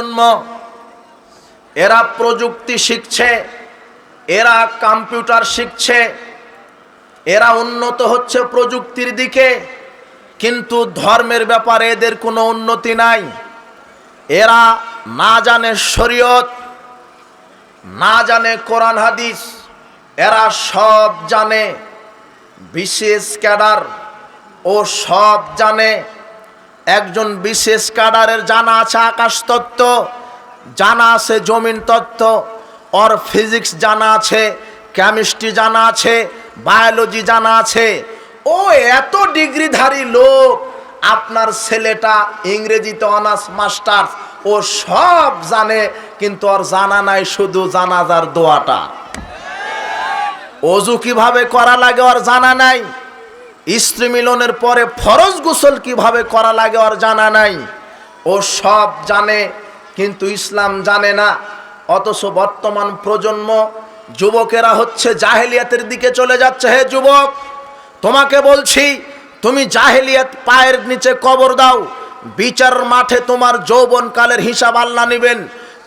জন্ম, এরা প্রযুক্তি শিখছে, এরা কম্পিউটার শিখছে, এরা উন্নত হচ্ছে প্রযুক্তির দিকে, কিন্তু ধর্মের ব্যাপারে এদের কোনো উন্নতি নাই। এরা না জানে শরীয়ত, না জানে কোরআন, হাদিস, এরা সব জানে, বিশেষ ক্যাডার ও সব জানে। একজন বিশেষ ক্যাডারের জানা আছে আকাশ তত্ত্ব, জানা আছে জমিন তত্ত্ব, ওর ফিজিক্স জানা আছে কেমিস্ট্রি জানা আছে বায়োলজি জানা আছে। ও এত ডিগ্রিধারী লোক, আপনার ছেলেটা ইংরেজিতে অনার্স মাস্টার ও সব জানে, কিন্তু ওর জানা নাই শুধু জানাজার দোয়াটা। অজু কীভাবে করা লাগে ওর জানা নাই? স্ত্রী মিলনের পরে ফরজ গোসল কীভাবে করা লাগে ওর জানা নাই। ও সব জানে, কিন্তু ইসলাম জানে না। অথচ বর্তমান প্রজন্ম, যুবকেরা হচ্ছে জাহেলিয়াতের দিকে চলে যাচ্ছে। হে যুবক, তোমাকে বলছি, তুমি জাহেলিয়াত পায়ের নিচে কবর দাও। বিচার মাঠে তোমার যৌবনকালের হিসাব আল্লাহ নেবেন।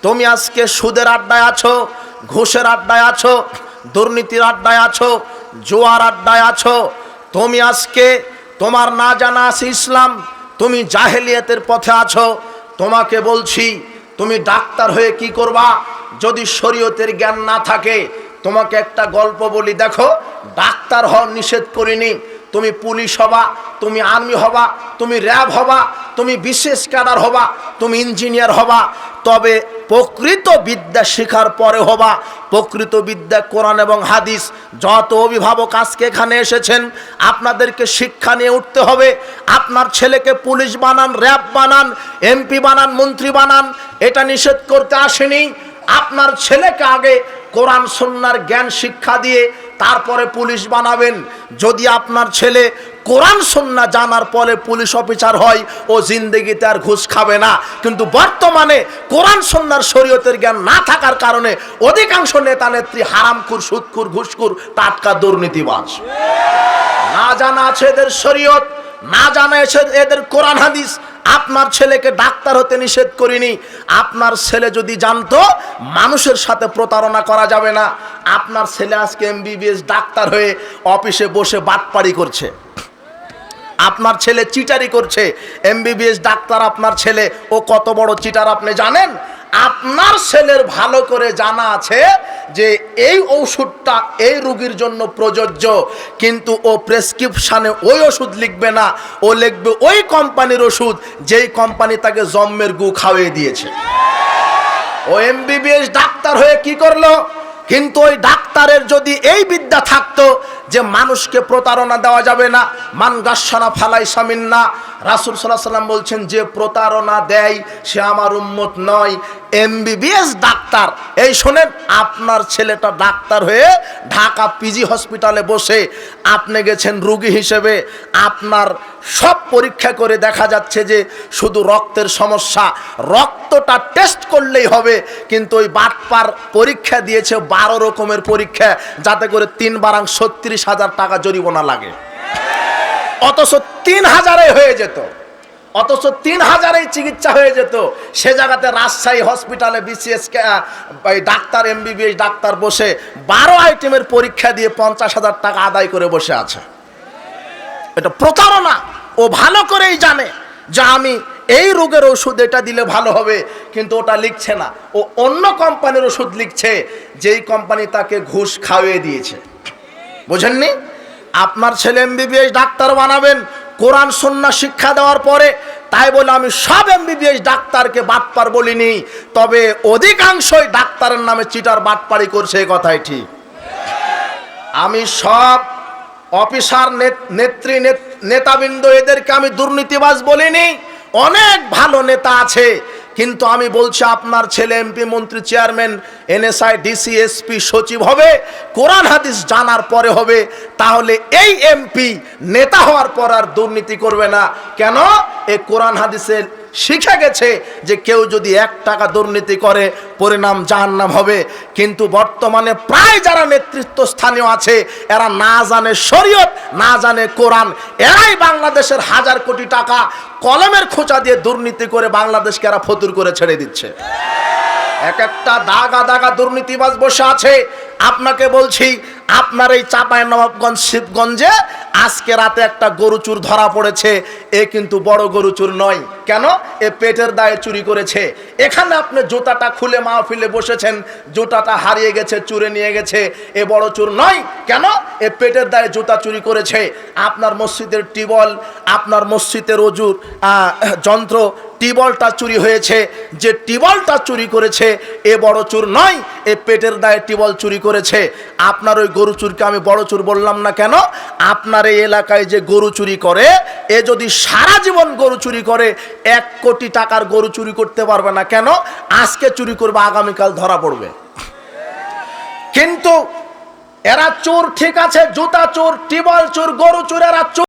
তুমি আজকে সুদের আড্ডায় আছো, ঘুষের আড্ডায় আছো, দুর্নীতির আড্ডায় আছো, জোয়ার আড্ডায় আছো তুমি আজকে তোমার না জানা আছে ইসলাম, তুমি জাহেলিয়াতের পথে আছো। তোমাকে বলছি, তুমি ডাক্তার হয়ে কি করবা? যদি শরীয়তের জ্ঞান না থাকে, তোমাকে একটা গল্প বলি, দেখো, ডাক্তার হওয়া নিষেধ করিনি। তুমি পুলিশ হবা, তুমি আর্মি হবা, তুমি র্যাব হবা, তুমি বিশেষ ক্যাডার হবা, তুমি ইঞ্জিনিয়ার হবা, তবে প্রকৃত বিদ্যা শেখার পরে হবা। প্রকৃত বিদ্যা কোরআন এবং হাদিস, যত অভিভাবক আজকে এখানে এসেছেন, আপনাদেরকে শিক্ষা নিয়ে উঠতে হবে। আপনার ছেলেকে পুলিশ বানান, র্যাব বানান, এমপি বানান, মন্ত্রী বানান, এটা নিষেধ করতে আসেনি। আপনার ছেলেকে আগে কোরআন সন্ন্যার জ্ঞান শিক্ষা দিয়ে তারপরে পুলিশ বানাবেন। যদি আপনার ছেলে কোরআন সন্না জানার পরে পুলিশ অফিসার হয়, ও জিন্দগিতে আর ঘুষ খাবে না। কিন্তু বর্তমানে কোরআন সন্ন্যার শরীয়তের জ্ঞান না থাকার কারণে অধিকাংশ নেতা নেত্রী হারামখুর, সুদখুর, ঘুষখুর, টাটকা দুর্নীতিবাজ। না জানা আছে এদের শরীয়ত, না জানা এদের কোরআন, হাদিস আপনার ছেলেকে ডাক্তার হতে নিষেধ করিনি। আপনার ছেলে যদি জানতো, মানুষের সাথে প্রতারণা করা যাবে না। আপনার ছেলে আজকে এমবিবিএস ডাক্তার হয়ে অফিসে বসে বাটপাড়ি করছে। আপনার ছেলে চিটারি করছে। এমবিবিএস ডাক্তার আপনার ছেলে। ও কত বড় চিটার আপনি জানেন? আপনার ছেলের ভালো করে জানা আছে যে এই ওষুধটা এই রোগীর জন্য প্রযোজ্য, কিন্তু ও প্রেসক্রিপশানে ওই ওষুধ লিখবে না, ও লিখবে ওই কোম্পানির ওষুধ, যেই কোম্পানি তাকে জম্মের গু খাওয়িয়ে দিয়েছে। ও এমবিবিএস ডাক্তার হয়ে কি করল? কিন্তু ওই ডাক্তারের যদি এই বিদ্যা থাকতো যে মানুষকে প্রতারণা দেওয়া যাবে না। মান গাছানা ফালাই সামিন না রাসুল সাল্লাহ সাল্লাম বলছেন, যে প্রতারণা দেয় সে আমার উম্মত নয়। MBBS doctor. এই শোনেন, আপনার ছেলেটা ডাক্তার হয়ে ঢাকা পিজি হসপিটালে বসে আপনি গেছেন রুগী হিসেবে। আপনার সব পরীক্ষা করে দেখা যাচ্ছে যে শুধু রক্তের সমস্যা। রক্তটা টেস্ট করলেই হবে, কিন্তু ওই বাটপার পরীক্ষা দিয়েছে বারো রকমের পরীক্ষা, যাতে করে তিন বারাং ছত্রিশ হাজার টাকা জরিমানা লাগে। অথচ তিন হাজারে হয়ে যেত। অথচ তিন হাজারেই চিকিৎসা হয়ে যেত। সে জায়গাতে রাজশাহী হসপিটালে বিসিএস ডাক্তার, এমবিবিএস ডাক্তার বসে বারো আইটেমের পরীক্ষা দিয়ে পঞ্চাশ হাজার টাকা আদায় করে বসে আছে। এটা প্রতারণা। ও ভালো করেই জানে যে আমি এই রোগের ওষুধ এটা দিলে ভালো হবে, কিন্তু ওটা লিখছে না। ও অন্য কোম্পানির ওষুধ লিখছে, যেই কোম্পানি তাকে ঘুষ খাওয়িয়ে দিয়েছে। বুঝেননি? আপনার ছেলে এমবিবিএস ডাক্তার বানাবেন, কোরআন সন্না শিক্ষা দেওয়ার পরে, তাই বলে আমি সব এমবিবিএস ডাক্তারকে বাটপার বলিনি, তবে অধিকাংশই ডাক্তারের নামে চিটার বাটপারি করছে এই কথাই ঠিক। আমি সব অফিসার, নেত- নেত্রী, নেত- নেতাবৃন্দ, এদেরকে আমি দুর্নীতিবাজ বলিনি, অনেক ভালো নেতা আছে কিন্তু আমি বলছি, আপনার ছেলে এমপি, মন্ত্রী, চেয়ারম্যান, এনএসআই, ডিসি, এসপি, সচিব হবে, কোরআন, হাদিস জানার পরে হবে, তাহলে এই এমপি নেতা হওয়ার পর আর দুর্নীতি করবে না। কেন? এ কোরআন, হাদিসের শিখে গেছে যে কেউ যদি এক টাকা দুর্নীতি করে, পরিণাম জাহান্নাম হবে। কিন্তু বর্তমানে প্রায় যারা নেতৃত্ব স্থানীয় আছে, এরা না জানে শরীয়ত, না জানে কোরআন। এরাই বাংলাদেশের হাজার কোটি টাকা কলমের খোঁচা দিয়ে দুর্নীতি করে বাংলাদেশকে এরা ফতুর করে ছেড়ে দিচ্ছে। এক একটা দাগা দাগা দুর্নীতিবাজ বসে আছে। আপনাকে বলছি আপনার এই চাপায় নবাবগঞ্জ শিবগঞ্জে আজকে রাতে একটা গরু চুর ধরা পড়েছে। এ কিন্তু বড় গরু চুর নয়। কেন? এ পেটের দায়ে চুরি করেছে। এখানে আপনি জুতাটা খুলে মাহফিলে বসেছেন, জুতাটা হারিয়ে গেছে, চুরে নিয়ে গেছে। এ বড় চুর নয়। কেন? এ পেটের দায়ে জুতা চুরি করেছে। আপনার মসজিদের টিবল আপনার মসজিদের অজুর যন্ত্র টিবলটা চুরি হয়েছে। যে টিবলটা চুরি করেছে, এ বড় চুর নয়। এ পেটের দায়ে টিবল চুরি করেছে। আপনার ওই গরু চুরকে আমি বড় চুর বললাম না কেন? আপনার এই এলাকায় যে গরু চুরি করে, এ যদি সারা জীবন গরু চুরি করে, এক কোটি টাকার গরু চুরি করতে পারবে না কেন? আজকে চুরি করবে, আগামীকাল ধরা পড়বে। কিন্তু এরা চোর ঠিক আছে, জুতা চোর টিবল চোর, গরু চোর, এরা চোর